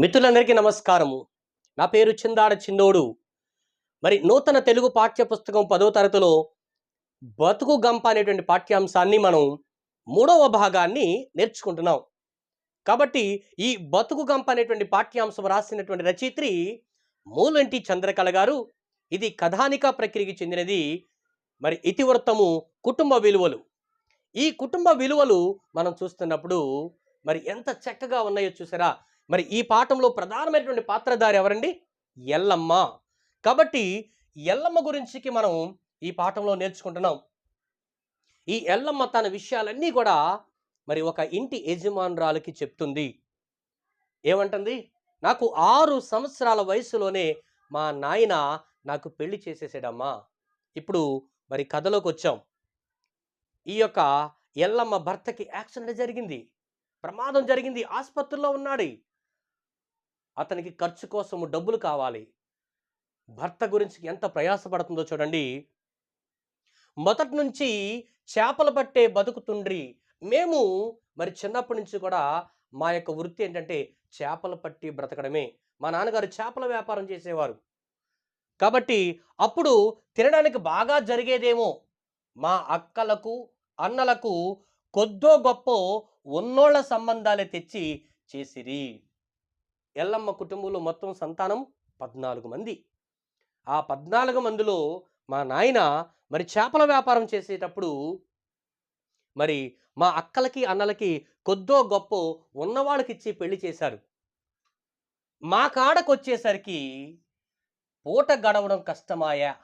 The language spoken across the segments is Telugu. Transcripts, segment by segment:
మిత్రులందరికీ నమస్కారము. నా పేరు చిందాడ చిందోడు మరి నూతన తెలుగు పాఠ్య పుస్తకం పదో తరగతిలో బతుకు గంప అనేటువంటి పాఠ్యాంశాన్ని మనం మూడవ భాగాన్ని నేర్చుకుంటున్నాం. కాబట్టి ఈ బతుకు గంప అనేటువంటి పాఠ్యాంశం రాసినటువంటి రచయిత్రి మూలంటి చంద్రకళ గారు. ఇది కథానిక ప్రక్రియకి చెందినది. మరి ఇతివృత్తము కుటుంబ విలువలు. ఈ కుటుంబ విలువలు మనం చూస్తున్నప్పుడు మరి ఎంత చక్కగా ఉన్నాయో చూసారా? మరి ఈ పాఠంలో ప్రధానమైనటువంటి పాత్రధారి ఎవరండి? ఎల్లమ్మ. కాబట్టి ఎల్లమ్మ గురించికి మనం ఈ పాఠంలో నేర్చుకుంటున్నాం. ఈ ఎల్లమ్మ తన విషయాలన్నీ కూడా మరి ఒక ఇంటి యజమానురాలకి చెప్తుంది. ఏమంటుంది? నాకు ఆరు సంవత్సరాల వయసులోనే మా నాయన నాకు పెళ్ళి చేసేసాడమ్మా. ఇప్పుడు మరి కథలోకి వచ్చాం. ఈ యొక్క ఎల్లమ్మ భర్తకి యాక్సిడెంట్ జరిగింది. ప్రమాదం జరిగింది. ఆసుపత్రిలో ఉన్నాడు. అతనికి ఖర్చు కోసము డబ్బులు కావాలి. భర్త గురించి ఎంత ప్రయాసపడుతుందో చూడండి. మొదటి నుంచి చేపలు పట్టే బతుకుతుండ్రి. మేము మరి చిన్నప్పటి నుంచి కూడా మా యొక్క వృత్తి ఏంటంటే చేపలు పట్టి బ్రతకడమే. మా నాన్నగారు చేపల వ్యాపారం చేసేవారు. కాబట్టి అప్పుడు తినడానికి బాగా జరిగేదేమో మా అక్కలకు అన్నలకు కొద్దో గొప్ప ఉన్నోళ్ళ సంబంధాలే తెచ్చి చేసిరి. ఎల్లమ్మ కుటుంబంలో మొత్తం సంతానం పద్నాలుగు మంది. ఆ పద్నాలుగు మందిలో మా నాయన మరి చేపల వ్యాపారం చేసేటప్పుడు మరి మా అక్కలకి అన్నలకి కొద్దో గొప్ప ఉన్నవాళ్ళకి ఇచ్చి పెళ్ళి చేశారు. మా కాడకు వచ్చేసరికి పూట గడవడం కష్టమాయా.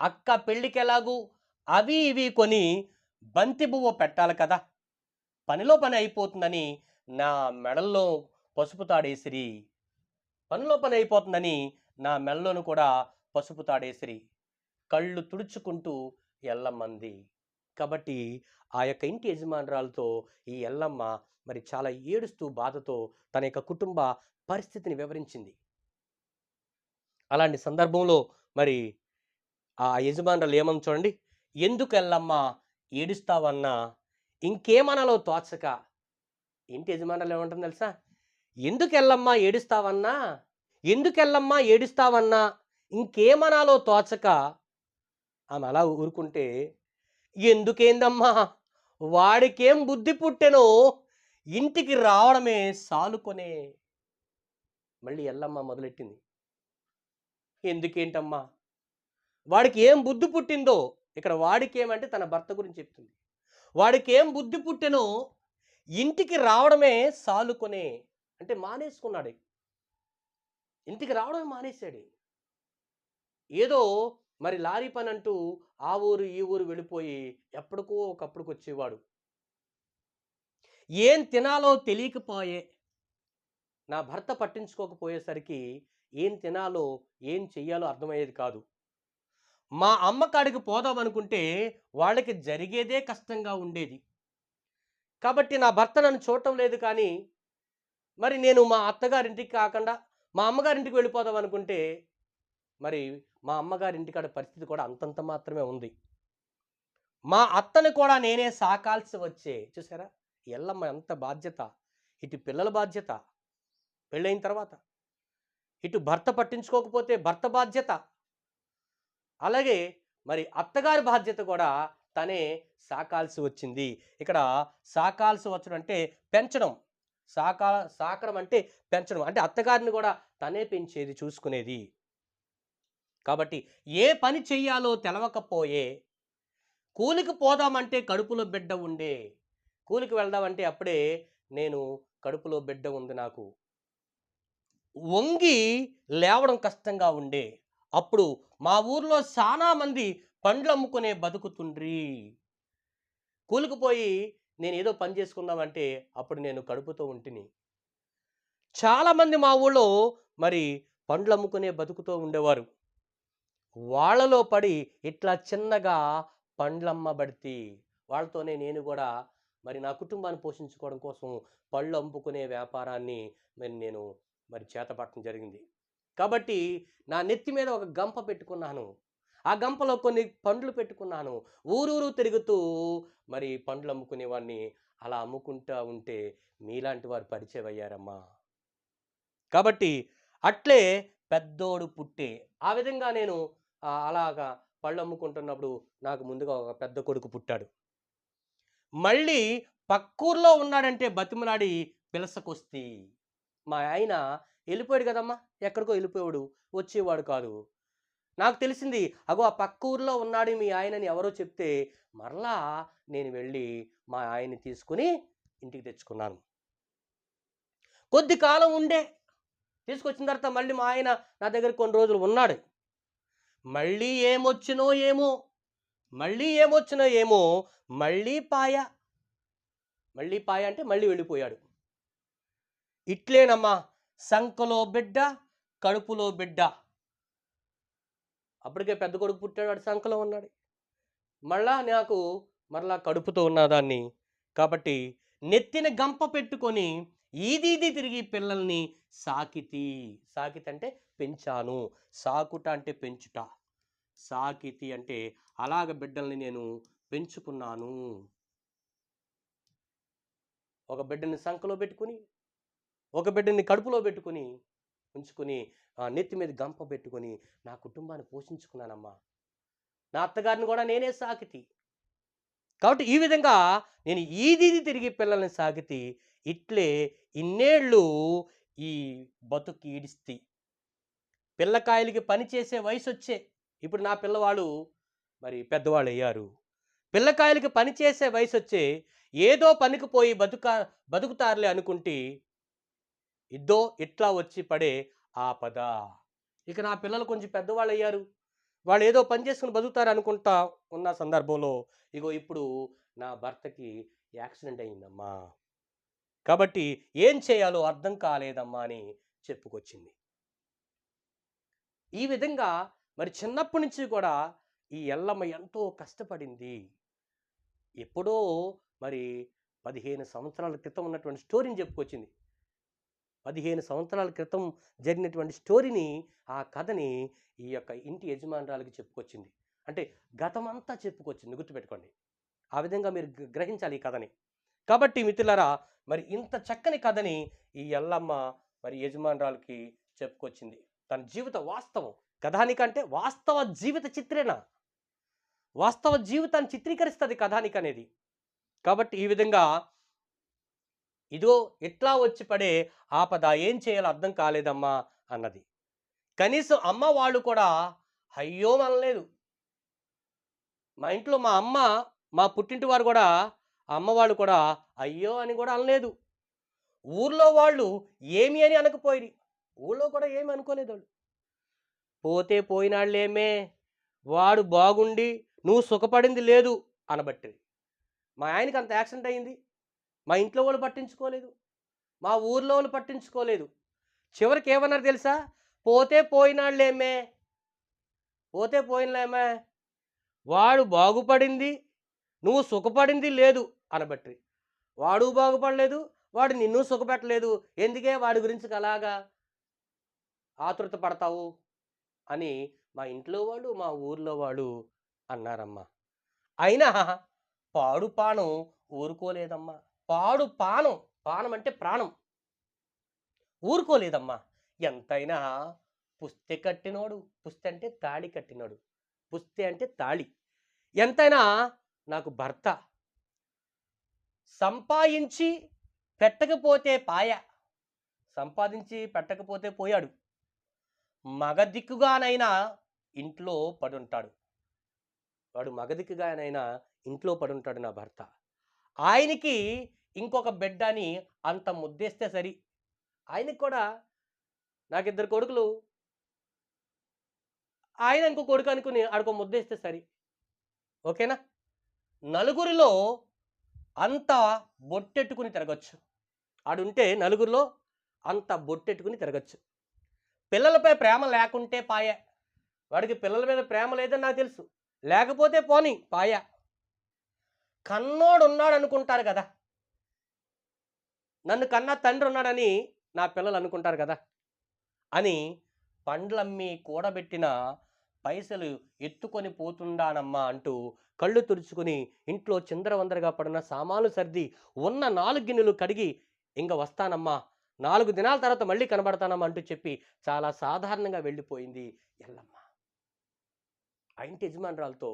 అక్క పెళ్ళికి ఎలాగూ అవి ఇవి కొని బంతి పువ్వు పెట్టాలి కదా. పనిలో పని అయిపోతుందని నా మెడల్లో పసుపు తాడేసిరి. పనిలో పని అయిపోతుందని నా మెల్లోను కూడా పసుపు తాడేసిరి. కళ్ళు తుడుచుకుంటూ ఎల్లమ్మంది. కాబట్టి ఆ యొక్క ఇంటి యజమానురాలతో ఈ ఎల్లమ్మ మరి చాలా ఏడుస్తూ బాధతో తన యొక్క కుటుంబ పరిస్థితిని వివరించింది. అలాంటి సందర్భంలో మరి ఆ యజమానురాలు ఏమని చూడండి ఎందుకు ఎల్లమ్మ ఏడుస్తావన్నా? ఇంకేమనాలో తోచక. ఇంటి యజమానులు ఏమంటుంది తెలుసా? ఎందుకెళ్ళమ్మా ఏడుస్తావన్నా? ఎందుకు ఏడుస్తావన్నా? ఇంకేమనాలో తోచక ఆమె అలా ఊరుకుంటే ఎందుకేందమ్మా? వాడికేం బుద్ధి పుట్టెనో ఇంటికి రావడమే సాలుకొనే. మళ్ళీ ఎల్లమ్మ మొదలెట్టింది. ఎందుకేంటమ్మా? వాడికి ఏం బుద్ధి పుట్టిందో ఇక్కడ వాడికి ఏమంటే తన భర్త గురించి చెప్తుంది. వాడికి ఏం బుద్ధి పుట్టెనో ఇంటికి రావడమే సాలుకొనే. అంటే మానేసుకున్నాడు. ఇంటికి రావడమే మానేశాడు. ఏదో మరి లారీ పని అంటూ ఆ ఊరు ఈ ఊరు వెళ్ళిపోయి ఎప్పటికో ఒకప్పుడుకి వచ్చేవాడు. ఏం తినాలో తెలియకపోయే నా భర్త పట్టించుకోకపోయేసరికి ఏం తినాలో ఏం చెయ్యాలో అర్థమయ్యేది కాదు. మా అమ్మ కాడికి పోదాం అనుకుంటే వాళ్ళకి జరిగేదే కష్టంగా ఉండేది. కాబట్టి నా భర్త నన్ను చూడటం లేదు కానీ మరి నేను మా అత్తగారింటికి కాకుండా మా అమ్మగారింటికి వెళ్ళిపోదాం అనుకుంటే మరి మా అమ్మగారి ఇంటికాడ పరిస్థితి కూడా అంతంత మాత్రమే ఉంది. మా అత్తని కూడా నేనే సాకాల్సి వచ్చే చూసారా ఎల్లమ్మ ఎంత బాధ్యత. ఇటు పిల్లల బాధ్యత పెళ్ళైన తర్వాత. ఇటు భర్త పట్టించుకోకపోతే భర్త బాధ్యత. అలాగే మరి అత్తగారి బాధ్యత కూడా తనే సాకాల్సి వచ్చింది. ఇక్కడ సాకాల్సి వచ్చడం అంటే పెంచడం. సాకా సాకడం అంటే పెంచడం. అంటే అత్తగారిని కూడా తనే పెంచేది చూసుకునేది. కాబట్టి ఏ పని చెయ్యాలో తెలవకపోయే కూలికి పోదామంటే కడుపులో బిడ్డ ఉండే కూలికి వెళ్దామంటే అప్పుడే నేను కడుపులో బిడ్డ ఉంది నాకు. వంగి లేవడం కష్టంగా ఉండే. అప్పుడు మా ఊర్లో చాలా మంది పండ్లు అమ్ముకునే బతుకుతుండ్రి. కూలికిపోయి నేను ఏదో పని చేసుకుందామంటే అప్పుడు నేను కడుపుతో ఉంటిని. చాలామంది మా ఊళ్ళో మరి పండ్లు అమ్ముకునే బతుకుతూ ఉండేవారు. వాళ్ళలో పడి ఇట్లా చిన్నగా పండ్లమ్మబడితి వాళ్ళతోనే నేను కూడా మరి నా కుటుంబాన్ని పోషించుకోవడం కోసం పళ్ళు అమ్ముకునే వ్యాపారాన్ని మరి నేను మరి చేతపట్టడం జరిగింది. కాబట్టి నా నెత్తి మీద ఒక గంప పెట్టుకున్నాను. ఆ గంపలో కొన్ని పండ్లు పెట్టుకున్నాను. ఊరూరు తిరుగుతూ మరి పండ్లు అమ్ముకునేవాడిని అలా అమ్ముకుంటా ఉంటే మీలాంటి వారు పరిచయం అయ్యారమ్మా కాబట్టి అట్లే పెద్దోడు పుట్టే. ఆ విధంగా నేను అలాగా పళ్ళు అమ్ముకుంటున్నప్పుడు నాకు ముందుగా ఒక పెద్ద కొడుకు పుట్టాడు. మళ్ళీ పక్కూర్లో ఉన్నాడంటే బతిమలాడి పిలసకొస్తీ మా ఆయన వెళ్ళిపోయాడు కదమ్మా. ఎక్కడికో వెళ్ళిపోయాడు వచ్చేవాడు కాదు. నాకు తెలిసింది. అగో ఆ పక్క ఊర్లో ఉన్నాడు మీ ఆయనని ఎవరో చెప్తే మరలా నేను వెళ్ళి మా ఆయన్ని తీసుకుని ఇంటికి తెచ్చుకున్నాను. కొద్ది కాలం ఉండే. తీసుకొచ్చిన తర్వాత మళ్ళీ మా ఆయన నా దగ్గర కొన్ని రోజులు ఉన్నాడు. మళ్ళీ ఏమొచ్చినో ఏమో మళ్ళీ ఏమొచ్చినో ఏమో మళ్ళీ పాయ. మళ్ళీ పాయ అంటే మళ్ళీ వెళ్ళిపోయాడు. ఇట్లేనమ్మా సంకలో బిడ్డ కడుపులో బిడ్డ. అప్పటికే పెద్ద కొడుకు పుట్టాడు వాడు సంకలో ఉన్నాడు. మళ్ళా నాకు మరలా కడుపుతో ఉన్నదాన్ని కాబట్టి నెత్తిన గంప పెట్టుకొని ఈదీది తిరిగి పిల్లల్ని సాకితి సాకితి అంటే పెంచాను. సాకుట అంటే పెంచుట. సాకితి అంటే అలాగ బిడ్డల్ని నేను పెంచుకున్నాను. ఒక బిడ్డని సంఖలో పెట్టుకుని ఒక బిడ్డని కడుపులో పెట్టుకుని ఉంచుకుని ఆ నెత్తి మీద గంప పెట్టుకొని నా కుటుంబాన్ని పోషించుకున్నానమ్మా. నా అత్తగారిని కూడా నేనే సాకితి. కాబట్టి ఈ విధంగా నేను ఈదిది తిరిగి పిల్లల్ని సాకితి. ఇట్లే ఇన్నేళ్ళు ఈ బతుకు ఈడిస్తి. పిల్లకాయలకి పని చేసే వయసు వచ్చే ఇప్పుడు నా పిల్లవాడు మరి పెద్దవాళ్ళు అయ్యారు పిల్లకాయలకి పని చేసే వయసు వచ్చే ఏదో పనికి పోయి బతుక బతుకుతారులే అనుకుంటే ఇద్దో ఇట్లా వచ్చి పడే ఆపద. ఇక నా పిల్లలు కొంచెం పెద్దవాళ్ళు అయ్యారు వాళ్ళు ఏదో పని చేసుకుని బతుకుతారు అనుకుంటా ఉన్న సందర్భంలో ఇగో ఇప్పుడు నా భర్తకి యాక్సిడెంట్ అయిందమ్మా. కాబట్టి ఏం చేయాలో అర్థం కాలేదమ్మా అని చెప్పుకొచ్చింది. ఈ విధంగా మరి చిన్నప్పటి నుంచి కూడా ఈ ఎల్లమ్మ ఎంతో కష్టపడింది. ఎప్పుడో మరి పదిహేను సంవత్సరాల క్రితం ఉన్నటువంటి స్టోరీని చెప్పుకొచ్చింది. పదిహేను సంవత్సరాల క్రితం జరిగినటువంటి స్టోరీని ఆ కథని ఈ యొక్క ఇంటి యజమానురాలకి చెప్పుకొచ్చింది. అంటే గతమంతా చెప్పుకొచ్చింది గుర్తుపెట్టుకోండి. ఆ విధంగా మీరు గ్రహించాలి ఈ కథని. కాబట్టి మిత్రులారా మరి ఇంత చక్కని కథని ఈ ఎల్లమ్మ మరి యజమానురాలకి చెప్పుకొచ్చింది. తన జీవిత వాస్తవం. కథానికంటే వాస్తవ జీవిత చిత్రేణ వాస్తవ జీవితాన్ని చిత్రీకరిస్తుంది కథానిక అనేది కాబట్టి ఈ విధంగా ఇదో ఇట్లా వచ్చి పడే ఆపద ఏం చేయాలో అర్థం కాలేదమ్మా అన్నది. కనీసం అమ్మ వాళ్ళు కూడా అయ్యో అనలేదు. మా ఇంట్లో మా అమ్మ మా పుట్టింటి వారు కూడా అమ్మ వాళ్ళు కూడా అయ్యో అని కూడా అనలేదు. ఊర్లో వాళ్ళు ఏమి అని అనకపోయి ఊళ్ళో కూడా ఏమి అనుకోలేదు వాళ్ళు. పోతే పోయినాళ్ళేమే వాడు బాగుండి నువ్వు సుఖపడింది లేదు అనబట్టి మా ఆయనకి అంత యాక్సిడెంట్ అయింది. మా ఇంట్లో వాళ్ళు పట్టించుకోలేదు. మా ఊర్లో వాళ్ళు పట్టించుకోలేదు. చివరికి ఏమన్నారు తెలుసా? పోతే పోయినాళ్ళేమే. పోతే పోయినలేమే వాడు బాగుపడింది నువ్వు సుఖపడింది లేదు అనబట్టి వాడు బాగుపడలేదు వాడు నిన్ను సుఖపెట్టలేదు. ఎందుకే వాడి గురించి అలాగా ఆతృత పడతావు అని మా ఇంట్లో వాళ్ళు మా ఊర్లో వాళ్ళు అన్నారమ్మా. అయినా పాడు పానం ఊరుకోలేదమ్మా. పాడు పానం. పానం అంటే ప్రాణం. ఊరుకోలేదమ్మా. ఎంతైనా పుస్తె కట్టినోడు పుస్తె అంటే తాళి కట్టినోడు పుస్తె అంటే తాళి. ఎంతైనా నాకు భర్త. సంపాదించి పెట్టకపోతే పాయ. సంపాదించి పెట్టకపోతే పోయాడు. మగ దిక్కుగానైనా ఇంట్లో పడుంటాడు. వాడు మగదిక్కుగానైనా ఇంట్లో పడుంటాడు నా భర్త. ఆయనకి ఇంకొక బిడ్డ అని అంత ముద్దేస్తే సరి. ఆయనకి కూడా నాకు ఇద్దరు కొడుకులు. ఆయన ఇంకో కొడుకు అనుకుని ఆడుకో ముద్దేస్తే సరి. ఓకేనా? నలుగురిలో అంత బొట్టెట్టుకుని తిరగచ్చు. ఆడుంటే నలుగురిలో అంత బొట్టెట్టుకుని తిరగచ్చు. పిల్లలపై ప్రేమ లేకుంటే పాయ. వాడికి పిల్లల మీద ప్రేమ లేదని నాకు తెలుసు. లేకపోతే పోని పాయ. కన్నోడు ఉన్నాడు అనుకుంటారు కదా. నన్ను కన్నా తండ్రి ఉన్నాడని నా పిల్లలు అనుకుంటారు కదా. అని పండ్లమ్మి కూడబెట్టిన పైసలు ఎత్తుకొని పోతుండానమ్మా అంటూ కళ్ళు తుడుచుకుని ఇంట్లో చిందరవందరగా పడిన సామాను సర్ది ఉన్న నాలుగు గిన్నెలు కడిగి ఇంక వస్తానమ్మా నాలుగు దినాల తర్వాత మళ్ళీ కనబడతానమ్మా అంటూ చెప్పి చాలా సాధారణంగా వెళ్ళిపోయింది ఎల్లమ్మ. ఆ ఇంటి యజమానురాలతో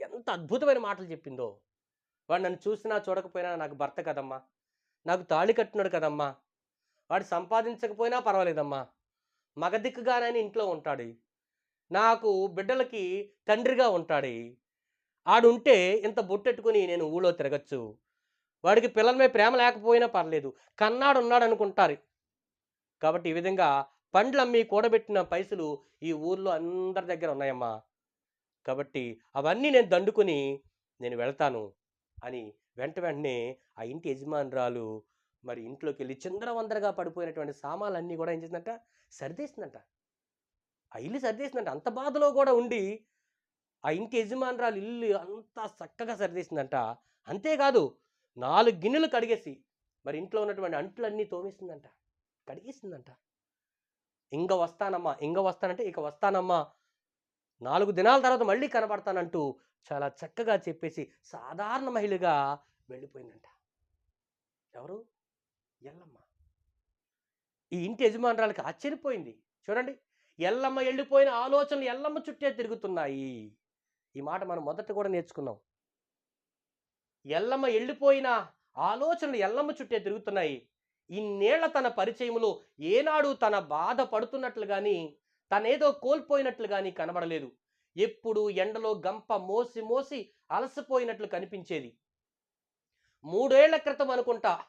ఎంత అద్భుతమైన మాటలు చెప్పిందో. వాడు నన్ను చూసినా చూడకపోయినా నాకు భర్త కదమ్మా. నాకు తాళి కట్టినాడు కదమ్మా. వాడు సంపాదించకపోయినా పర్వాలేదమ్మా. మగదిక్కుగానని ఇంట్లో ఉంటాడు. నాకు బిడ్డలకి తండ్రిగా ఉంటాడు. ఆడుంటే ఇంత బొట్టెట్టుకుని నేను ఊళ్ళో తిరగచ్చు. వాడికి పిల్లల మీద ప్రేమ లేకపోయినా పర్లేదు. కన్నాడు ఉన్నాడు అనుకుంటారు. కాబట్టి ఈ విధంగా పండ్లు అమ్మి కూడబెట్టిన పైసలు ఈ ఊర్లో అందరి దగ్గర ఉన్నాయమ్మా. కాబట్టి అవన్నీ నేను దండుకుని నేను వెళ్తాను. అని వెంట వెంటనే ఆ ఇంటి యజమానురాలు మరి ఇంట్లోకి వెళ్ళి చిందరవందరగా పడిపోయినటువంటి సామాన్లన్నీ కూడా ఏం చేసిందంట? సరిదేసిందంట. ఆ ఇల్లు సరిదేసిందంట. అంత బాధలో కూడా ఉండి ఆ ఇంటి యజమానురాలు ఇల్లు అంతా చక్కగా సరిదేసిందంట. అంతేకాదు నాలుగు గిన్నెలు కడిగేసి మరి ఇంట్లో ఉన్నటువంటి అంట్లన్నీ తోమేసిందంట. కడిగేసిందంట. ఇంక వస్తానమ్మా ఇంక వస్తానంటే ఇక వస్తానమ్మా నాలుగు దినాల తర్వాత మళ్ళీ కనబడతానంటూ చాలా చక్కగా చెప్పేసి సాధారణ మహిళగా వెళ్ళిపోయిందంట. ఎవరు? ఎల్లమ్మ. ఈ ఇంటి యజమానురాలకి ఆశ్చర్యపోయింది. చూడండి ఎల్లమ్మ వెళ్ళిపోయిన ఆలోచనలు ఎల్లమ్మ చుట్టే తిరుగుతున్నాయి. ఈ మాట మనం మొదట కూడా నేర్చుకున్నాం. ఎల్లమ్మ వెళ్ళిపోయిన ఆలోచనలు ఎల్లమ్మ చుట్టే తిరుగుతున్నాయి. ఇన్నేళ్ళ తన పరిచయములో ఏనాడు తన బాధ పడుతున్నట్లు కానీ తనేదో కోల్పోయినట్లు కానీ కనబడలేదు. ఎప్పుడు ఎండలో గంప మోసి మోసి అలసిపోయినట్లు కనిపించేది. మూడేళ్ళ క్రితం అనుకుంటా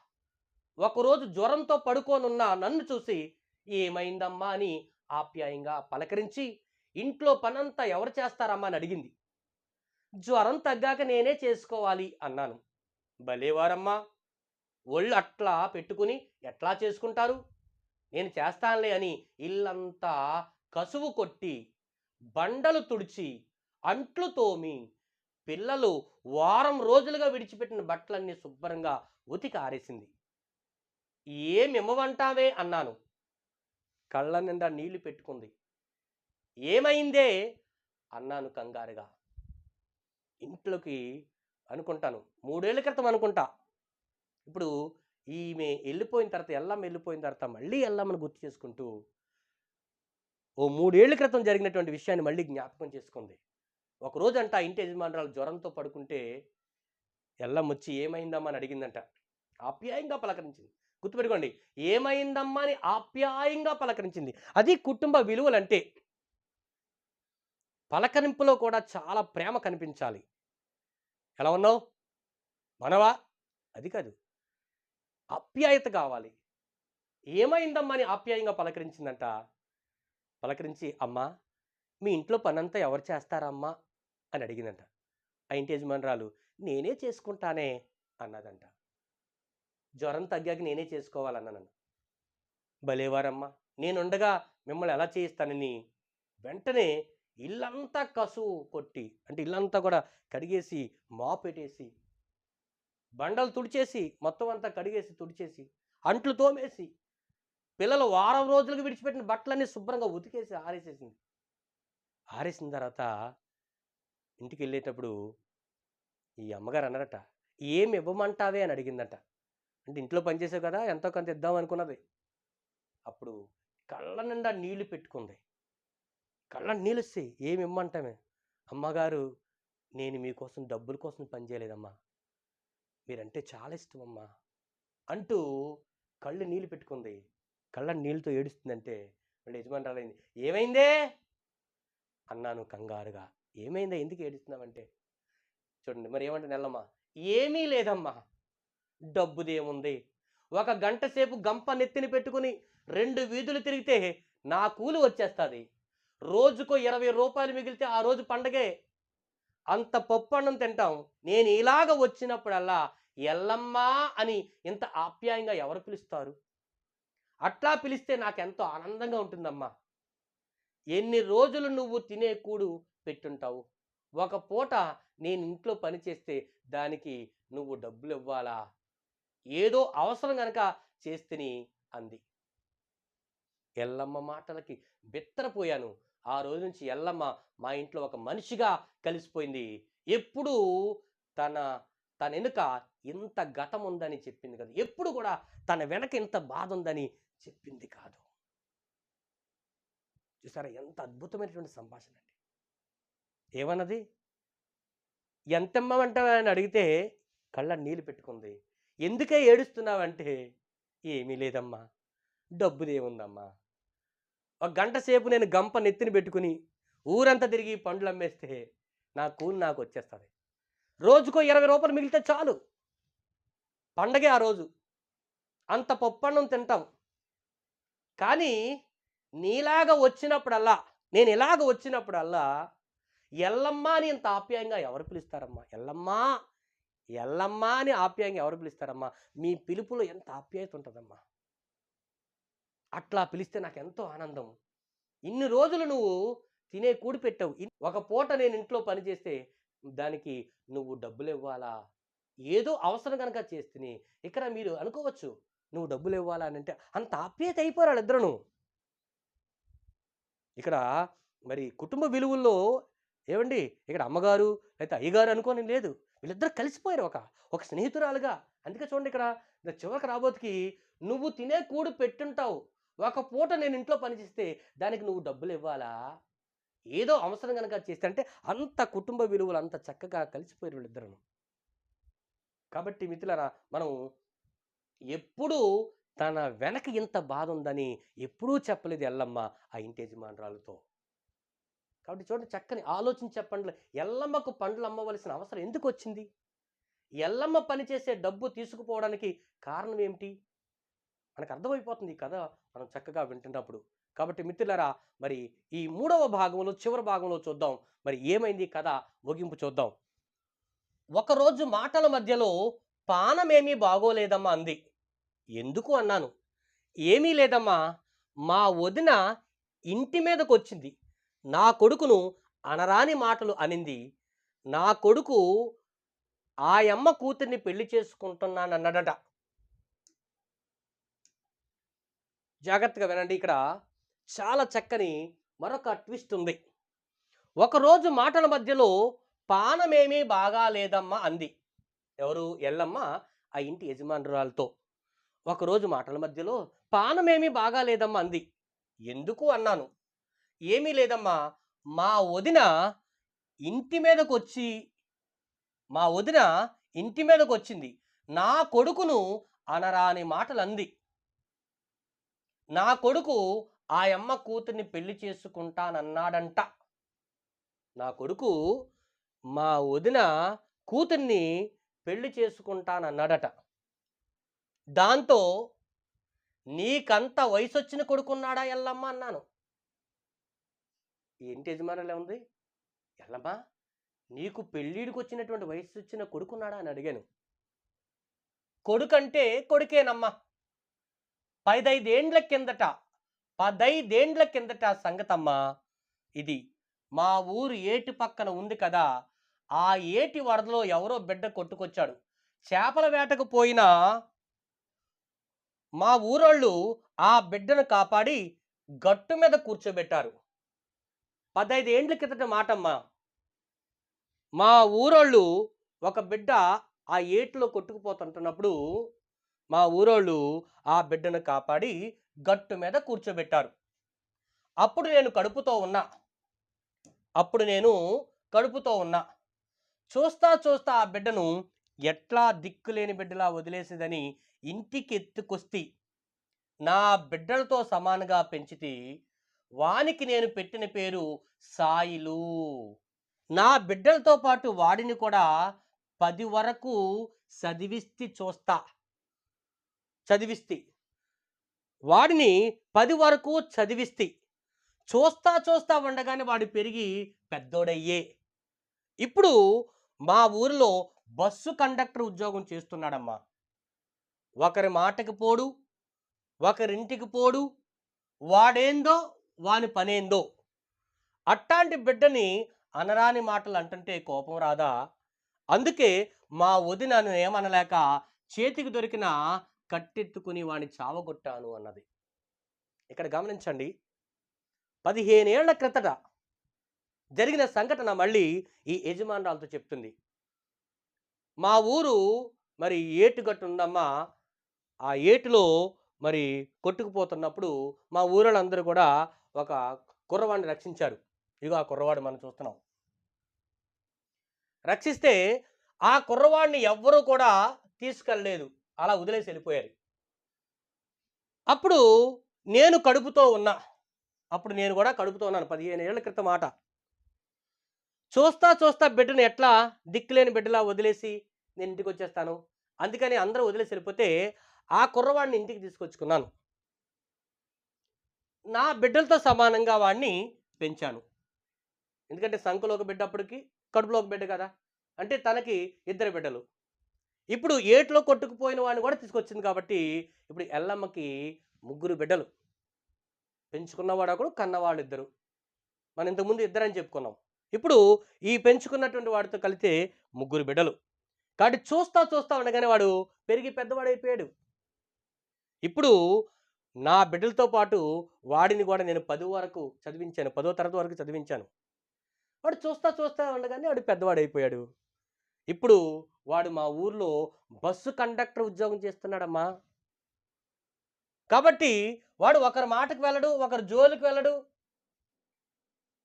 ఒకరోజు జ్వరంతో పడుకోనున్న నన్ను చూసి ఏమైందమ్మా అని ఆప్యాయంగా పలకరించి ఇంట్లో పనంతా ఎవరు చేస్తారమ్మా అని అడిగింది. జ్వరం తగ్గాక నేనే చేసుకోవాలి అన్నాను. భలేవారమ్మా ఒళ్ళు అట్లా పెట్టుకుని ఎట్లా చేసుకుంటారు? నేను చేస్తానులే అని ఇల్లంతా కసువు కొట్టి బండలు తుడిచి అంట్లు తోమి పిల్లలు వారం రోజులుగా విడిచిపెట్టిన బట్టలన్నీ శుభ్రంగా ఉతికి ఆరేసింది. ఏం ఇమ్మవంటావే అన్నాను. కళ్ళ నిండా నీళ్ళు పెట్టుకుంది. ఏమైందే? అన్నాను కంగారుగా. ఇంట్లోకి అనుకుంటాను. మూడేళ్ళ క్రితం అనుకుంటా. ఇప్పుడు ఈమె వెళ్ళిపోయిన తర్వాత ఎల్లమ్మ వెళ్ళిపోయిన తర్వాత మళ్ళీ ఎల్లమ్మను గుర్తు చేసుకుంటూ ఓ మూడేళ్ళ క్రితం జరిగినటువంటి విషయాన్ని మళ్ళీ జ్ఞాపకం చేసుకుంది. ఒకరోజంట అంట ఆ ఇంటి యజమానురాలు జ్వరంతో పడుకుంటే ఎల్లమ్మ వచ్చి ఏమైందమ్మా అని అడిగిందంట. ఆప్యాయంగా పలకరించింది. గుర్తుపెట్టుకోండి ఏమైందమ్మా అని ఆప్యాయంగా పలకరించింది. అది కుటుంబ విలువలంటే పలకరింపులో కూడా చాలా ప్రేమ కనిపించాలి. ఎలా ఉన్నావు? మనవా? అది కాదు. ఆప్యాయత కావాలి. ఏమైందమ్మా అని ఆప్యాయంగా పలకరించిందంట. పలకరించి అమ్మా మీ ఇంట్లో పనంతా ఎవరు చేస్తారమ్మా అని అడిగిందంట. ఆ ఇంటి యజమానురాలు నేనే చేసుకుంటానే అన్నదంట. జ్వరం తగ్గాక నేనే చేసుకోవాలన్నాను భలేవారమ్మా నేనుండగా మిమ్మల్ని ఎలా చేయిస్తానని? వెంటనే ఇల్లంతా కసు కొట్టి అంటే ఇల్లంతా కూడా కడిగేసి మాపెట్టేసి బండలు తుడిచేసి మొత్తం అంతా కడిగేసి తుడిచేసి అంట్లు తోమేసి పిల్లలు వారం రోజులకు విడిచిపెట్టిన బట్టలన్నీ శుభ్రంగా ఉతికేసి ఆరేసేసింది. ఆరేసిన తర్వాత ఇంటికి వెళ్ళేటప్పుడు ఈ అమ్మగారు అన్నారట ఏం ఇవ్వమంటావే? అని అడిగిందట. అంటే ఇంట్లో పనిచేసావు కదా ఎంతో కొంత ఇద్దాం అనుకున్నది. అప్పుడు కళ్ళ నిండా నీళ్ళు పెట్టుకుంది. కళ్ళ నీళ్ళు వస్తాయి. ఏమి ఇమ్మంటామే అమ్మగారు నేను మీకోసం డబ్బుల కోసం పనిచేయలేదమ్మా మీరంటే చాలా ఇష్టం అమ్మా. అంటూ కళ్ళు నీళ్ళు పెట్టుకుంది. కళ్ళ నీళ్ళతో ఏడుస్తుందంటే మళ్ళీ యజమానురాలైంది ఏమైందే? అన్నాను కంగారుగా. ఏమైందా? ఎందుకు ఏడుస్తున్నామంటే చూడండి మరి ఏమంటే నెల్లమ్మ ఏమీ లేదమ్మా. డబ్బుదేముంది? ఒక గంట సేపు గంప నెత్తిని పెట్టుకుని రెండు వీధులు తిరిగితే నా కూలి వచ్చేస్తుంది. రోజుకో ఇరవై రూపాయలు మిగిలితే ఆ రోజు పండగే. అంత పప్పు అన్నం తింటాం. నేను ఇలాగ వచ్చినప్పుడల్లా ఎల్లమ్మా అని ఇంత ఆప్యాయంగా ఎవరు పిలుస్తారు? అట్లా పిలిస్తే నాకెంతో ఆనందంగా ఉంటుందమ్మా. ఎన్ని రోజులు నువ్వు తినే కూడు పెట్టుంటావు? ఒక పూట నేను ఇంట్లో పని చేస్తే దానికి నువ్వు డబ్బులు ఇవ్వాలా ఏదో అవసరం గనక చేస్తేని అంది. ఎల్లమ్మ మాటలకి బిత్తరపోయాను. ఆ రోజు నుంచి ఎల్లమ్మ మా ఇంట్లో ఒక మనిషిగా కలిసిపోయింది. ఎప్పుడూ తన తన వెనుక ఇంత గతం ఉందని చెప్పింది కదా. ఎప్పుడు కూడా తన వెనక ఇంత బాధ ఉందని చెప్పింది కాదు. చూసారా ఎంత అద్భుతమైనటువంటి సంభాషణ అండి. ఏమన్నది? ఎంతమ్మంటావా అని అడిగితే కళ్ళ నీళ్ళు పెట్టుకుంది. ఎందుకే ఏడుస్తున్నావంటే? ఏమీ లేదమ్మా. డబ్బుదేముందమ్మా ఒక గంట సేపు నేను గంప నెత్తిని పెట్టుకుని ఊరంతా తిరిగి పండ్లు అమ్మేస్తే నా కూలి నాకు వచ్చేస్తుంది. రోజుకో ఇరవై రూపాయలు మిగిలితే చాలు. పండగే ఆ రోజు. అంత పప్పన్నం తింటాం. కానీ నీలాగా వచ్చినప్పుడల్లా నేను ఇలాగ వచ్చినప్పుడల్లా ఎల్లమ్మ అని ఇంత ఆప్యాయంగా ఎవరు పిలుస్తారమ్మా? ఎల్లమ్మా ఎల్లమ్మా అని ఆప్యాయంగా ఎవరు పిలుస్తారమ్మా? మీ పిలుపులో ఎంత ఆప్యాయత ఉంటుందమ్మా? అట్లా పిలిస్తే నాకు ఎంతో ఆనందం. ఇన్ని రోజులు నువ్వు తినే కూడి పెట్టావు. ఒక పూట నేను ఇంట్లో పనిచేస్తే దానికి నువ్వు డబ్బులు ఇవ్వాలా? ఏదో అవసరం కనుక చేస్తే ఇక్కడ మీరు అనుకోవచ్చు. నువ్వు డబ్బులు ఇవ్వాలా అని అంటే అంత ఆప్యాయత అయిపోరాడు ఇద్దరును ఇక్కడ మరి కుటుంబ విలువల్లో ఏమండి ఇక్కడ అమ్మగారు అయితే అయ్యగారు అనుకోని లేదు. వీళ్ళిద్దరు కలిసిపోయారు ఒక ఒక స్నేహితురాలుగా. అందుకే చూడండి ఇక్కడ చివరికి రాబోతుకి నువ్వు తినే కూడు పెట్టుంటావు. ఒక పూట నేను ఇంట్లో పనిచేస్తే దానికి నువ్వు డబ్బులు ఇవ్వాలా ఏదో అవసరం కనుక చేస్తే అంటే అంత కుటుంబ విలువలు అంత చక్కగా కలిసిపోయారు వీళ్ళిద్దరూ కాబట్టి మిత్రులరా మనం ఎప్పుడూ తన వెనక ఇంత బాధ ఉందని ఎప్పుడూ చెప్పలేదు ఎల్లమ్మ ఆ ఇంటి యజమానురాలతో. కాబట్టి చూడండి చక్కని ఆలోచించి చెప్పండి ఎల్లమ్మకు పండ్లు అమ్మవలసిన అవసరం ఎందుకు వచ్చింది ఎల్లమ్మ పనిచేసే డబ్బు తీసుకుపోవడానికి కారణం ఏమిటి? మనకు అర్థమైపోతుంది ఈ కథ మనం చక్కగా వింటున్నప్పుడు. కాబట్టి మిత్రులరా మరి ఈ మూడవ భాగంలో చివరి భాగంలో చూద్దాం. మరి ఏమైంది కథ ముగింపు చూద్దాం. ఒకరోజు మాటల మధ్యలో పానమేమీ బాగోలేదమ్మా అంది. ఎందుకు అన్నాను? ఏమీ లేదమ్మా. మా వదిన ఇంటి మీదకు వచ్చింది నా కొడుకును అనరాని మాటలు అనింది. నా కొడుకు ఆ అమ్మ కూతుర్ని పెళ్ళి చేసుకుంటున్నానన్నాడట. జాగ్రత్తగా వినండి. ఇక్కడ చాలా చక్కని మరొక ట్విస్ట్ ఉంది. ఒకరోజు మాటల మధ్యలో పానమేమీ బాగా లేదమ్మా అంది. ఎవరు ఎల్లమ్మ? ఆ ఇంటి యజమానురాలతో. ఒకరోజు మాటల మధ్యలో పానమేమీ బాగా లేదమ్మా అంది. ఎందుకు? అన్నాను. ఏమీ లేదమ్మా. మా వదిన ఇంటి మీదకు వచ్చి మా వదిన ఇంటి మీదకు వచ్చింది నా కొడుకును అనరాని మాటలు అంది నా కొడుకు ఆ అమ్మ కూతుర్ని పెళ్ళి చేసుకుంటానన్నాడంట. నా కొడుకు మా వదిన కూతుర్ని పెళ్ళి చేసుకుంటానన్నాడట. దాంతో నీకంత వయసు వచ్చిన కొడుకున్నాడా ఎల్లమ్మ అన్నాను. ఏంటి యజమానులే ఉంది? ఎల్లమ్మ నీకు పెళ్ళిడికి వచ్చినటువంటి వయసు వచ్చిన కొడుకున్నాడా అని అడిగాను. కొడుకంటే కొడుకేనమ్మా. పదైదేండ్ల కిందట పదైదేండ్ల కిందట సంగతమ్మా ఇది మా ఊరు ఏటి పక్కన ఉంది కదా ఆ ఏటి వరదలో ఎవరో బిడ్డ కొట్టుకొచ్చాడు. చేపల వేటకు పోయిన మా ఊరోళ్ళు ఆ బిడ్డను కాపాడి గట్టు మీద కూర్చోబెట్టారు. పదహైదు ఏండ్ల కిందట మాటమ్మా. మా ఊరోళ్ళు ఒక బిడ్డ ఆ ఏటిలో కొట్టుకుపోతుంటున్నప్పుడు మా ఊరోళ్ళు ఆ బిడ్డను కాపాడి గట్టు మీద కూర్చోబెట్టారు. అప్పుడు నేను కడుపుతో ఉన్నా. అప్పుడు నేను కడుపుతో ఉన్నా. చూస్తా చూస్తా ఆ బిడ్డను ఎట్లా దిక్కులేని బిడ్డలా వదిలేసేదని ఇంటికి ఎత్తుకొస్తి నా బిడ్డలతో సమానంగా పెంచితి వానికి నేను పెట్టిన పేరు సాయిలు. నా బిడ్డలతో పాటు వాడిని కూడా పది వరకు చదివిస్తి చూస్తా. చదివిస్తి. వాడిని పది వరకు చదివిస్తి. చూస్తా చూస్తా ఉండగానే వాడు పెరిగి పెద్దోడయ్యే. ఇప్పుడు మా ఊరిలో బస్సు కండక్టర్ ఉద్యోగం చేస్తున్నాడమ్మా. ఒకరి మాటకి పోడు ఒకరింటికి పోడు వాడేందో వాని పనేందో. అట్టాంటి బిడ్డని అనరాని మాటలు అంటుంటే కోపం రాదా? అందుకే మా వదిన ఏమనలేక చేతికి దొరికిన కట్టెత్తుకుని వాణ్ణి చావగొట్టాను అన్నది. ఇక్కడ గమనించండి. పదిహేనేళ్ళ క్రితట జరిగిన సంఘటన మళ్ళీ ఈ యజమానురాలతో చెప్తుంది. మా ఊరు మరి ఏటుగట్టు ఉందమ్మా ఆ ఏటులో మరి కొట్టుకుపోతున్నప్పుడు మా ఊరోళ్ళందరూ కూడా ఒక కుర్రవాడిని రక్షించారు. ఇగో ఆ కుర్రవాడు మనం చూస్తున్నాం. రక్షిస్తే ఆ కుర్రవాడిని ఎవ్వరూ కూడా తీసుకెళ్ళలేదు. అలా వదిలేసి వెళ్ళిపోయారు. అప్పుడు నేను కడుపుతో ఉన్నా. అప్పుడు నేను కూడా కడుపుతో ఉన్నాను. పదిహేను ఏళ్ళ క్రితం మాట. చూస్తా చూస్తా బిడ్డను ఎట్లా దిక్కులేని బిడ్డలా వదిలేసి నేను ఇంటికి వచ్చేస్తాను అందుకని అందరూ వదిలేసి వెళ్ళిపోతే ఆ కుర్రవాడిని ఇంటికి తీసుకొచ్చుకున్నాను. నా బిడ్డలతో సమానంగా వాడిని పెంచాను. ఎందుకంటే సంఖలో ఒక బిడ్డ అప్పటికి కడుపులో ఒక బిడ్డ కదా. అంటే తనకి ఇద్దరు బిడ్డలు. ఇప్పుడు ఏట్లో కొట్టుకుపోయిన వాడిని కూడా తీసుకొచ్చింది కాబట్టి ఇప్పుడు ఎల్లమ్మకి ముగ్గురు బిడ్డలు. పెంచుకున్నవాడు ఒకడు కన్నవాళ్ళు ఇద్దరు. మనం ఇంతకుముందు ఇద్దరని చెప్పుకున్నాం. ఇప్పుడు ఈ పెంచుకున్నటువంటి వాడితో కలితే ముగ్గురు బిడ్డలు. కాబట్టి చూస్తా చూస్తా ఉండగానే వాడు పెరిగి పెద్దవాడైపోయాడు. ఇప్పుడు నా బిడ్డలతో పాటు వాడిని కూడా నేను పది వరకు చదివించాను పదో తరగతి వరకు చదివించాను. వాడు చూస్తా చూస్తా ఉండగానే వాడు పెద్దవాడైపోయాడు. ఇప్పుడు వాడు మా ఊర్లో బస్సు కండక్టర్ ఉద్యోగం చేస్తున్నాడమ్మా. కాబట్టి వాడు ఒకరి మాటకు వెళ్ళడు ఒకరి జోలికి వెళ్ళడు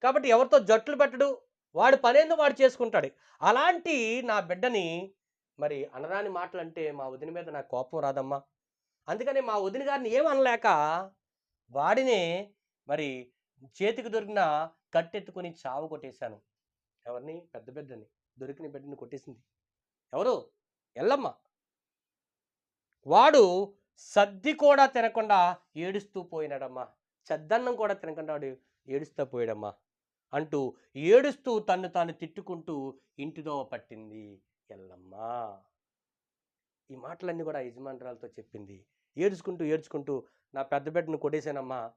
కాబట్టి ఎవరితో జట్లు పెట్టడు వాడు పనేందో వాడు చేసుకుంటాడు. అలాంటి నా బిడ్డని మరి అనరాని మాటలు అంటే మా వదిన మీద నాకు కోపం రాదమ్మా. అందుకని మా వదిన గారిని ఏం అనలేక వాడినే మరి చేతికి దొరికిన కట్టెత్తుకుని చావు కొట్టేశాను. ఎవరిని? పెద్ద బిడ్డని దొరికిన బిడ్డని కొట్టేసింది. ఎవరు? ఎల్లమ్మ. వాడు సద్ది కూడా తినకుండా ఏడుస్తూ పోయినాడమ్మా. చద్దన్నం కూడా తినకుండా వాడు ఏడుస్తూ పోయాడమ్మా. అంటూ ఏడుస్తూ తన్ను తాను తిట్టుకుంటూ ఇంటిదోవ పట్టింది ఎల్లమ్మ. ఈ మాటలన్నీ కూడా యజమానురాలతో చెప్పింది. ఏడుచుకుంటూ ఏడ్చుకుంటూ నా పెద్ద బిడ్డను కొడేశానమ్మా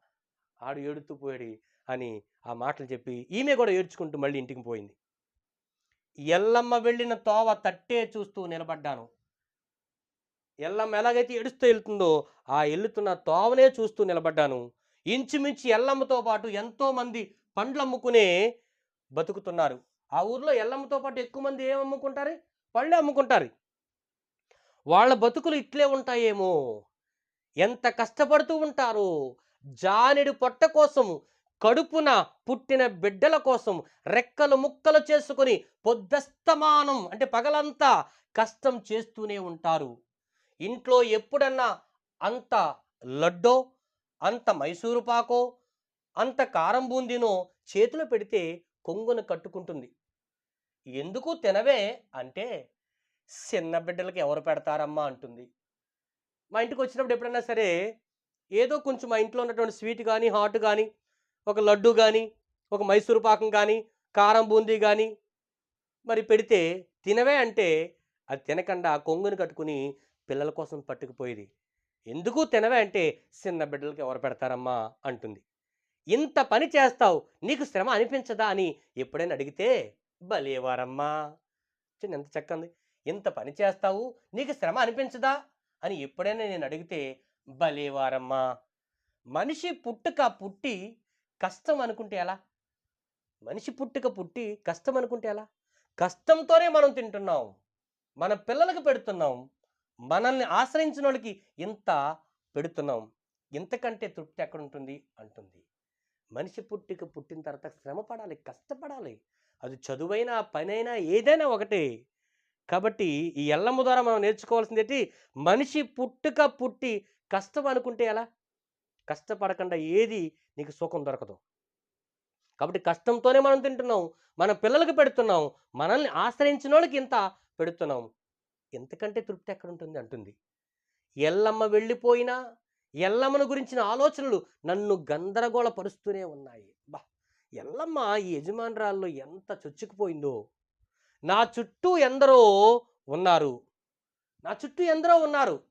ఆడు ఏడుతూ పోయాడు అని ఆ మాటలు చెప్పి ఈమె కూడా ఏడ్చుకుంటూ మళ్ళీ ఇంటికి పోయింది. ఎల్లమ్మ వెళ్ళిన తోవ తట్టే చూస్తూ నిలబడ్డాను. ఎల్లమ్మ ఎలాగైతే ఏడుస్తూ వెళ్తుందో ఆ వెళ్తున్న తోవనే చూస్తూ నిలబడ్డాను. ఇంచుమించి ఎల్లమ్మతో పాటు ఎంతోమంది పండ్లు అమ్ముకునే బతుకుతున్నారు. ఆ ఊర్లో ఎల్లమ్మతో పాటు ఎక్కువ మంది ఏం అమ్ముకుంటారు? అమ్ముకుంటారు. వాళ్ళ బతుకులు ఇట్లే ఉంటాయేమో. ఎంత కష్టపడుతూ ఉంటారు. జానెడు పొట్ట కోసం కడుపున పుట్టిన బిడ్డల కోసం రెక్కలు ముక్కలు చేసుకొని పొద్దస్తమానం అంటే పగలంతా కష్టం చేస్తూనే ఉంటారు. ఇంట్లో ఎప్పుడన్నా అంత లడ్డో అంత మైసూరు పాకో అంత కారం బూందీనో చేతిలో పెడితే కొంగును కట్టుకుంటుంది. ఎందుకు తినవే? అంటే చిన్న బిడ్డలకి ఎవరు పెడతారమ్మా అంటుంది. మా ఇంటికి వచ్చినప్పుడు ఎప్పుడైనా సరే ఏదో కొంచెం మా ఇంట్లో ఉన్నటువంటి స్వీట్ కానీ హాట్ కానీ ఒక లడ్డు కానీ ఒక మైసూరు పాకం కానీ కారం బూందీ కానీ మరి పెడితే తినవే అంటే అది తినకుండా కొంగుని కట్టుకుని పిల్లల కోసం పట్టుకుపోయేది. ఎందుకు తినవే అంటే చిన్న బిడ్డలకి ఎవరు పెడతారమ్మా అంటుంది. ఇంత పని చేస్తావు నీకు శ్రమ అనిపించదా అని ఎప్పుడైనా అడిగితే భలేవారమ్మా చిన్న ఎంత చక్కంది. ఇంత పని చేస్తావు నీకు శ్రమ అనిపించదా? అని ఎప్పుడైనా నేను అడిగితే భలేవారమ్మా మనిషి పుట్టుక పుట్టి కష్టం అనుకుంటే ఎలా? మనిషి పుట్టుక పుట్టి కష్టం అనుకుంటే ఎలా? కష్టంతోనే మనం తింటున్నాం మన పిల్లలకు పెడుతున్నాం మనల్ని ఆశ్రయించిన వాళ్ళకి ఇంత పెడుతున్నాం ఇంతకంటే తృప్తి ఎక్కడుంటుంది? అంటుంది. మనిషి పుట్టిక పుట్టిన తర్వాత శ్రమ పడాలి కష్టపడాలి. అది చదువైనా పనైనా ఏదైనా ఒకటే. కాబట్టి ఈ ఎల్లమ్మ ద్వారా మనం నేర్చుకోవాల్సింది ఏంటి? మనిషి పుట్టుక పుట్టి కష్టం అనుకుంటే ఎలా? కష్టపడకుండా ఏది నీకు సుఖం దొరకదు. కాబట్టి కష్టంతోనే మనం తింటున్నాం. మన పిల్లలకు పెడుతున్నాం. మనల్ని ఆశ్రయించిన వాళ్ళకి ఇంత పెడుతున్నాం. ఎంతకంటే తృప్తి ఎక్కడ ఉంటుంది? అంటుంది. ఎల్లమ్మ వెళ్ళిపోయినా ఎల్లమ్మను గురించిన ఆలోచనలు నన్ను గందరగోళపరుస్తూనే ఉన్నాయి. బా! ఎల్లమ్మ ఈ యజమానురాల్లో ఎంత చొచ్చుకుపోయిందో. నా చుట్టూ ఎందరో ఉన్నారు. నా చుట్టూ ఎందరో ఉన్నారు.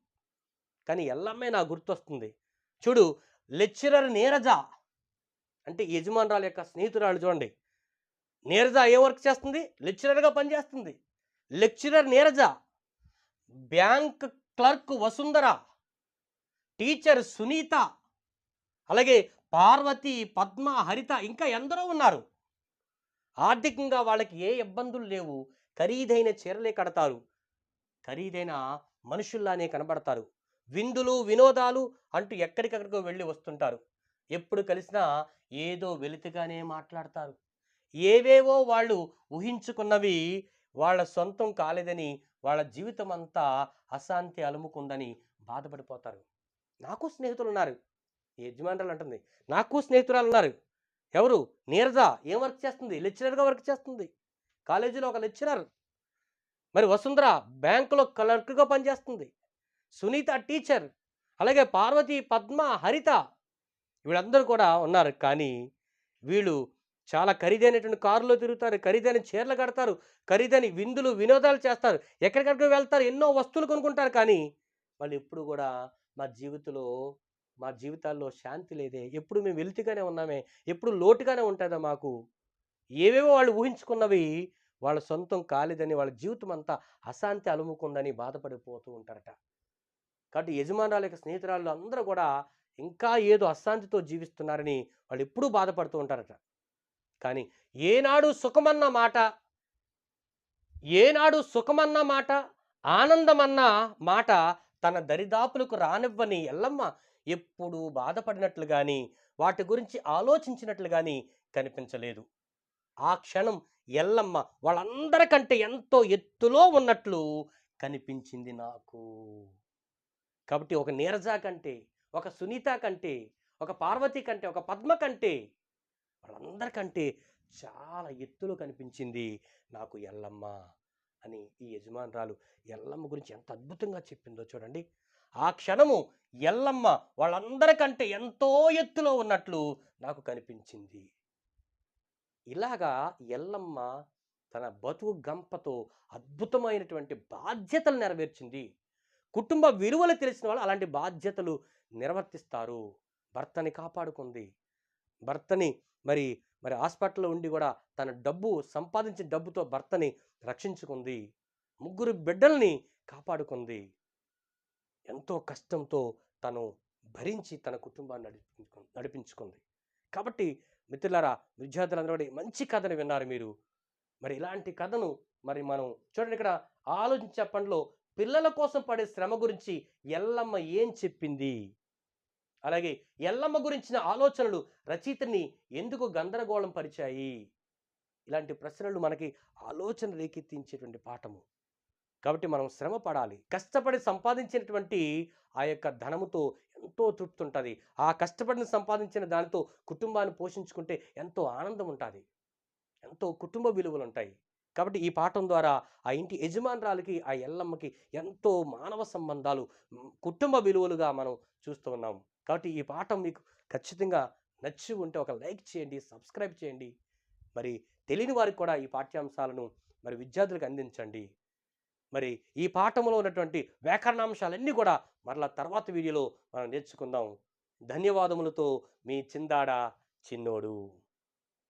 కానీ ఎల్లమ్మే నా గుర్తొస్తుంది. చూడు లెక్చరర్ నీరజ అంటే యజమానురాలు యొక్క స్నేహితురాలు చూడండి. నీరజ ఏ వర్క్ చేస్తుంది? లెక్చరర్గా పనిచేస్తుంది. Lecturer Neeraja bank clerk Vasundhara teacher Sunitha అలాగే పార్వతి పద్మ హరిత ఇంకా ఎందరో ఉన్నారు. ఆర్థికంగా వాళ్ళకి ఏ ఇబ్బందులు లేవు. ఖరీదైన చీరలే కడతారు. ఖరీదైన మనుషుల్లానే కనబడతారు. విందులు వినోదాలు అంటూ ఎక్కడికక్కడికో వెళ్ళి వస్తుంటారు. ఎప్పుడు కలిసినా ఏదో వెలితిగానే మాట్లాడతారు. ఏవేవో వాళ్ళు ఊహించుకున్నవి వాళ్ళ సొంతం కాలేదని వాళ్ళ జీవితం అంతా అశాంతి అలుముకుందని బాధపడిపోతారు. నాకు స్నేహితులు ఉన్నారు ఈ యజమానురాలు అంటుంది నాకు స్నేహితురాలు ఉన్నారు ఎవరు? నీరజ. ఏం వర్క్ చేస్తుంది? లెక్చరర్గా వర్క్ చేస్తుంది. కాలేజీలో ఒక లెక్చరర్. మరి వసుంధర బ్యాంకులో క్లర్క్గా పనిచేస్తుంది. సునీత టీచర్. అలాగే పార్వతి పద్మ హరిత. వీళ్ళందరూ కూడా ఉన్నారు. కానీ వీళ్ళు చాలా ఖరీదైనటువంటి కారులో తిరుగుతారు. ఖరీదైన చీరలు కడతారు. ఖరీదైన విందులు వినోదాలు చేస్తారు. ఎక్కడికక్కడ వెళ్తారు. ఎన్నో వస్తువులు కొనుక్కుంటారు. కానీ వాళ్ళు ఎప్పుడు కూడా మా జీవితంలో మా జీవితాల్లో శాంతి లేదే. ఎప్పుడు మేము వెలితిగానే ఉన్నామే. ఎప్పుడు లోటుగానే ఉంటుందా మాకు? ఏవేవో వాళ్ళు ఊహించుకున్నవి వాళ్ళ సొంతం కాలేదని వాళ్ళ జీవితం అంతా అశాంతి అలుముకుందని బాధపడిపోతూ ఉంటారట. కాబట్టి యజమానుల యొక్క స్నేహితురాళ్ళు అందరూ కూడా ఇంకా ఏదో అశాంతితో జీవిస్తున్నారని వాళ్ళు ఎప్పుడూ బాధపడుతూ ఉంటారట. కానీ ఏనాడు సుఖమన్న మాట ఏనాడు సుఖమన్న మాట ఆనందమన్న మాట తన దరిదాపులకు రానివ్వని ఎల్లమ్మ ఎప్పుడూ బాధపడినట్లు కానీ వాటి గురించి ఆలోచించినట్లు కానీ కనిపించలేదు. ఆ క్షణం ఎల్లమ్మ వాళ్ళందరికంటే ఎంతో ఎత్తులో ఉన్నట్లు కనిపించింది నాకు. కాబట్టి ఒక నీరజ కంటే ఒక సునీత కంటే ఒక పార్వతి కంటే ఒక పద్మ కంటే వాళ్ళందరికంటే చాలా ఎత్తులో కనిపించింది నాకు ఎల్లమ్మ. అని ఈ యజమానురాలు ఎల్లమ్మ గురించి ఎంత అద్భుతంగా చెప్పిందో చూడండి. ఆ క్షణము ఎల్లమ్మ వాళ్ళందరికంటే ఎంతో ఎత్తులో ఉన్నట్లు నాకు కనిపించింది. ఇలాగా ఎల్లమ్మ తన బతుకు గంపతో అద్భుతమైనటువంటి బాధ్యతలు నెరవేర్చింది. కుటుంబ విలువలు తెలిసిన వాళ్ళు అలాంటి బాధ్యతలు నిర్వర్తిస్తారు. భర్తని కాపాడుకుంది. భర్తని మరి మరి హాస్పిటల్లో ఉండి కూడా తన డబ్బు సంపాదించిన డబ్బుతో భర్తని రక్షించుకుంది. ముగ్గురు బిడ్డల్ని కాపాడుకుంది. ఎంతో కష్టంతో తను భరించి తన కుటుంబాన్ని నడిపించుకు నడిపించుకుంది. కాబట్టి మిత్రులారా విద్యార్థులందరూ మంచి కథను విన్నారు మీరు. మరి ఇలాంటి కథను మరి మనం చూడండి ఇక్కడ ఆలోచించే పనిలో పిల్లల కోసం పడే శ్రమ గురించి ఎల్లమ్మ ఏం చెప్పింది? అలాగే ఎల్లమ్మ గురించిన ఆలోచనలు రచయితని ఎందుకు గందరగోళం పరిచాయి? ఇలాంటి ప్రశ్నలు మనకి ఆలోచన రేకెత్తించేటువంటి పాఠము. కాబట్టి మనం శ్రమ పడాలి. కష్టపడి సంపాదించినటువంటి ఆ యొక్క ధనముతో ఎంతో తృప్తి ఉంటుంది ఆ కష్టపడిన సంపాదించిన దానితో కుటుంబాన్ని పోషించుకుంటే ఎంతో ఆనందం ఉంటుంది ఎంతో కుటుంబ విలువలు ఉంటాయి కాబట్టి ఈ పాఠం ద్వారా ఆ ఇంటి యజమానురాలకి ఆ ఎల్లమ్మకి ఎంతో మానవ సంబంధాలు కుటుంబ విలువలుగా మనం చూస్తూ ఉన్నాం. కాబట్టి ఈ పాఠం మీకు ఖచ్చితంగా నచ్చి ఉంటే ఒక లైక్ చేయండి సబ్స్క్రైబ్ చేయండి. మరి తెలియని వారికి కూడా ఈ పాఠ్యాంశాలను మరి విద్యార్థులకు అందించండి. మరి ఈ పాఠంలో ఉన్నటువంటి వ్యాకరణాంశాలన్నీ కూడా మరలా తర్వాత వీడియోలో మనం నేర్చుకుందాం. ధన్యవాదములతో మీ చిందాడ చిన్నోడు.